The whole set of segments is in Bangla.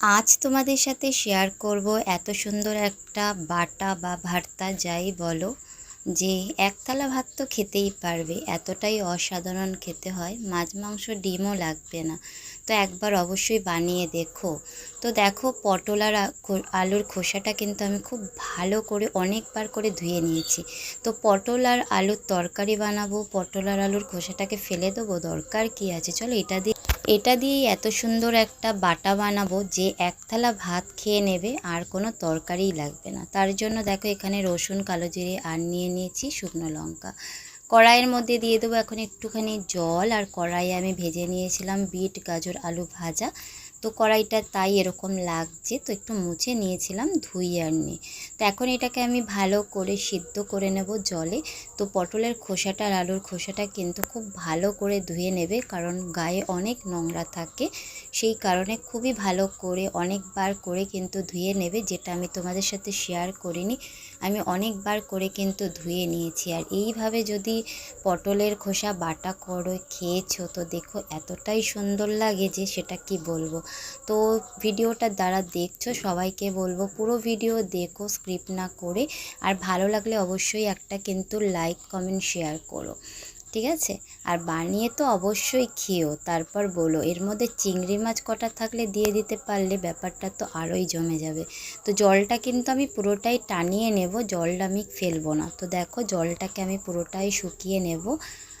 আজ তোমাদের সাথে শেয়ার করব এত সুন্দর একটা বাটা বা ভর্তা, যাই বলো, যে একতলা ভাত তো খেতেই পারবে, এতটাই অসাধারণ খেতে হয়, মাছ, মাংস, ডিমও লাগবে না। তো একবার অবশ্যই বানিয়ে দেখো। তো দেখো, পটল আর আলুর খোসাটা কিন্তু আমি খুব ভালো করে অনেকবার করে ধুয়ে নিয়েছি। তো পটল আর আলুর তরকারি বানাবো, পটল আর আলুর খোসাটাকে ফেলে দেবো, দরকার কি আছে? চলো এটা দিয়ে এটা দিয়েই এত সুন্দর একটা বাটা বানাবো যে এক থালা ভাত খেয়ে নেবে, আর কোনো তরকারিই লাগবে না। তার জন্য দেখো এখানে রসুন, কালো জিরে, আর নিয়ে নিয়েছি শুকনো লঙ্কা। কড়াইয়ের মধ্যে দিয়ে দেবো এখন একটুখানি জল, আর কড়াইয়ে আমি ভেজে নিয়েছিলাম বিট, গাজর, আলু ভাজা। তো কড়াইটা তাই এরকম লাগছে, তো একটু মুছে নিয়েছিলাম ধুই আর নি। তো এখন এটাকে আমি ভালো করে সিদ্ধ করে নেব জলে। তো পটলের খোসাটা আর আলুর খোসাটা কিন্তু খুব ভালো করে ধুয়ে নেবে, কারণ গায়ে অনেক নোংরা থাকে। সেই কারণে খুবই ভালো করে অনেকবার করে কিন্তু ধুয়ে নেবে, যেটা আমি তোমাদের সাথে শেয়ার করিনি। আমি অনেকবার করে কিন্তু ধুয়ে নিয়েছি। আর এইভাবে যদি পটলের খোসা বাটা করে খেয়েছো, তো দেখো এতটাই সুন্দর লাগে যে সেটা কি বলব? তো ভিডিওটা দ্বারা দেখছ, সবাইকে বলব পুরো ভিডিও দেখো, স্ক্রিপ্ট না করে। আর ভালো লাগলে অবশ্যই একটা কিন্তু লাইক, কমেন্ট, শেয়ার করো। ঠিক আছে? আর বানিয়ে তো অবশ্যই খেও, তারপর বলো। এর মধ্যে চিংড়ি মাছ কটা থাকলে দিয়ে দিতে পারলে ব্যাপারটা তো আরোই জমে যাবে। তো জলটা কিন্তু আমি পুরোটাই টানিয়ে নেব, জলটা আমি ফেলব না। তো দেখো, জলটাকে আমি পুরোটাই শুকিয়ে নেব।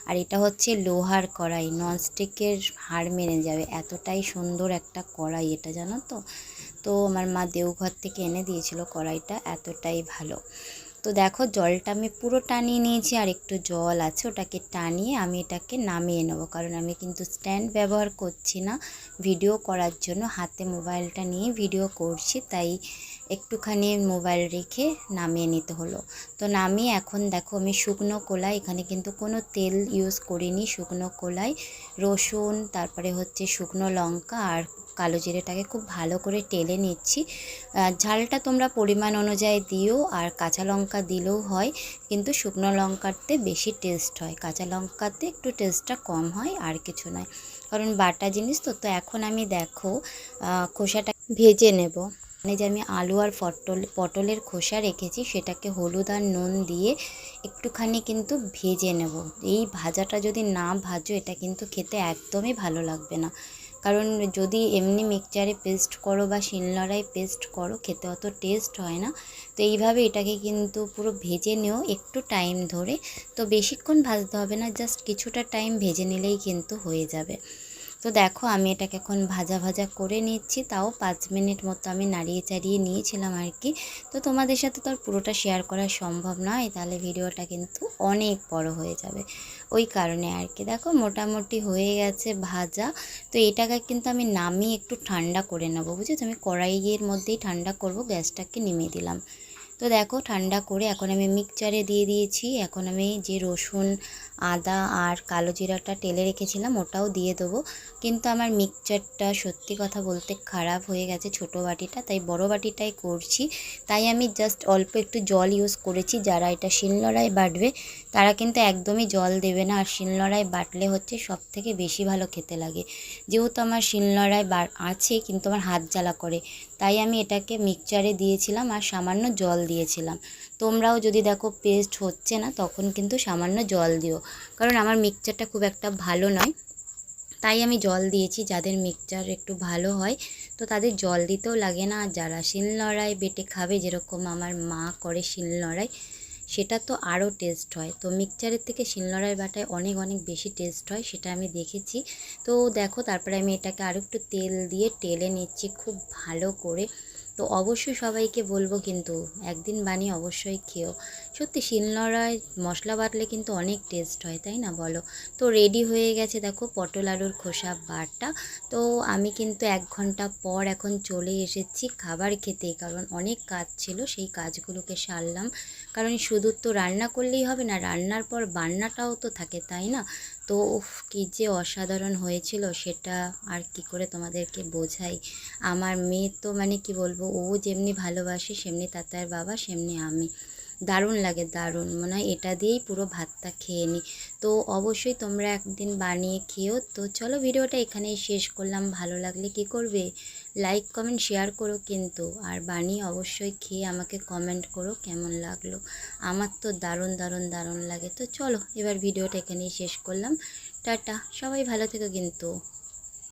আর এটা হচ্ছে লোহার কড়াই ননস্টিকের হাড় মেরে যাবে। এতটাই সুন্দর একটা কড়াই এটা, জানো তো? তো আমার মা দেওঘর থেকে এনে দিয়েছিল কড়াইটা, এতটাই ভালো। তো দেখো, জলটা আমি পুরো টানিয়ে নিয়েছি আর একটু জল আছে, ওটাকে টানিয়ে আমি এটাকে নামিয়ে নেব। কারণ আমি কিন্তু স্ট্যান্ড ব্যবহার করছি না ভিডিও করার জন্য। হাতে মোবাইলটা নিয়ে ভিডিও করছি, তাই একটুখানি মোবাইল রেখে নামিয়ে নিতে হলো। তো নামিয়ে এখন দেখো আমি শুকনো কলাই, এখানে কিন্তু কোনো তেল ইউজ করিনি। শুকনো কলাই, রসুন, তারপরে হচ্ছে শুকনো লঙ্কা আর কালো জিরেটাকে খুব ভালো করে টেলে নিচ্ছি। ঝালটা তোমরা পরিমাণ অনুযায়ী দিও আর কাঁচা লঙ্কা দিলেও হয়, কিন্তু শুকনো লঙ্কাতে বেশি টেস্ট হয়। কাঁচা লঙ্কাতে একটু টেস্টটা কম হয় আর কিছু নয়। কারণ বাটা জিনিস তো তো এখন আমি দেখো খোসাটা ভেজে নেব। মানে যে আমি আলু আর পটল পটলের খোসা রেখেছি, সেটাকে হলুদ আর নুন দিয়ে একটুখানি কিন্তু ভেজে নেব। এই ভাজাটা যদি না ভাজো, এটা কিন্তু খেতে একদমই ভালো লাগবে না। কারণ যদি এমনি মিক্সচারে পেস্ট করো বা শিলনোড়ায় পেস্ট করো, খেতে অত টেস্ট হয় না। তো এইভাবে এটাকে কিন্তু পুরো ভেজে নিও একটু টাইম ধরে। তো বেশিক্ষণ ভাজতে হবে না, জাস্ট কিছুটা টাইম ভেজে নিলেই কিন্তু হয়ে যাবে। তো দেখো, আমি এটাকে এখন ভাজা ভাজা করে নিচ্ছি। তাও পাঁচ মিনিট মতো আমি নাড়িয়ে চাড়িয়ে নিয়েছিলাম আর কি। তো তোমাদের সাথে তো আর পুরোটা শেয়ার করা সম্ভব নয়, তাহলে ভিডিওটা কিন্তু অনেক বড় হয়ে যাবে। ওই কারণে আর কি। দেখো, মোটামুটি হয়ে গেছে ভাজা। তো এটাকে কিন্তু আমি নামিয়ে একটু ঠান্ডা করে নেব, বুঝেছ? আমি কড়াইয়ের মধ্যেই ঠান্ডা করব, গ্যাসটাকে নিমিয়ে দিলাম। তো দেখো ঠান্ডা করে এখন আমি মিক্সচারে দিয়ে দিয়েছি। এখন আমি যে রসুন, আদা আর কালো জিরাটা টেলে রেখেছিলাম ওটাও দিয়ে দেবো। কিন্তু আমার মিক্সচারটা সত্যি কথা বলতে খারাপ হয়ে গেছে ছোটো বাটিটা, তাই বড় বাটিটাই করছি। তাই আমি জাস্ট অল্প একটু জল ইউজ করেছি যারা এটা শিলনোড়ায় বাটবে, তারা কিন্তু একদমই জল দেবে না। আর শিলনোড়ায় বাটলে হচ্ছে সব থেকে বেশি ভালো খেতে লাগে। যেহেতু আমার শিলনোড়ায় বা, আছে কিন্তু আমার হাত জ্বালা করে, তাই আমি এটাকে মিক্সচারে দিয়েছিলাম আর সামান্য জল দিয়েছিলাম। তোমরাও যদি দেখো পেস্ট হচ্ছে না, তখন কিন্তু সামান্য জল দিও। কারণ আমার মিক্সচারটা খুব একটা ভালো নয়। তাই আমি জল দিয়েছি, যাদের মিক্সচার একটু ভালো হয়। তো তাদের জল দিতেও লাগে না। যারা শিলনোড়ায় বেটে খাবে, যেরকম আমার মা করে শিলনোড়ায় সেটা তো আরও টেস্ট হয়। তো মিক্সচারের থেকে শিলনোড়ায় বাটায় অনেক অনেক বেশি টেস্ট হয়, সেটা আমি দেখেছি। তো দেখো, তারপরে আমি এটাকে আরও একটু তেল দিয়ে, টেলে নিচ্ছি খুব ভালো করে। তো অবশ্যই সবাইকে বলব কিন্তু একদিন বানিয়ে অবশ্যই খেও। সত্যি শিলনোড়ায় মশলা বাটলে কিন্তু অনেক টেস্ট হয়, তাই না বলো? তো রেডি হয়ে গেছে দেখো পটল আলুর খোসা বাটা। তো আমি কিন্তু এক ঘণ্টা পর এখন চলে এসেছি খাবার খেতে, কারণ অনেক কাজ ছিল, সেই কাজগুলোকে সারলাম। কারণ শুধু তো রান্না করলেই হবে না, রান্নার পর বান্নাটাও তো থাকে, তাই না? তো উফ, কী যে অসাধারণ হয়েছিল সেটা আর কি করে তোমাদেরকে বোঝাই। আমার মেয়ে তো মানে কি বলব, ও যেমনি ভালোবাসে সেমনি তাতার বাবা, সেমনি আমি। দারুণ লাগে, দারুণ। মনে হয় এটা দিয়েই পুরো ভাতটা খেয়ে নিই তো অবশ্যই তোমরা একদিন বানিয়ে খেও তো চলো ভিডিওটা এখানেই শেষ করলাম। ভালো লাগলে কি করবে? লাইক কমেন্ট শেয়ার করো কিন্তু। আর বানিয়ে অবশ্যই খেয়ে আমাকে কমেন্ট করো কেমন লাগল। আমার তো দারুণ দারুণ দারুণ লাগে। তো চলো, এবার ভিডিওটা এখানেই শেষ করলাম। টাটা, সবাই ভালো থেকো কিন্তু।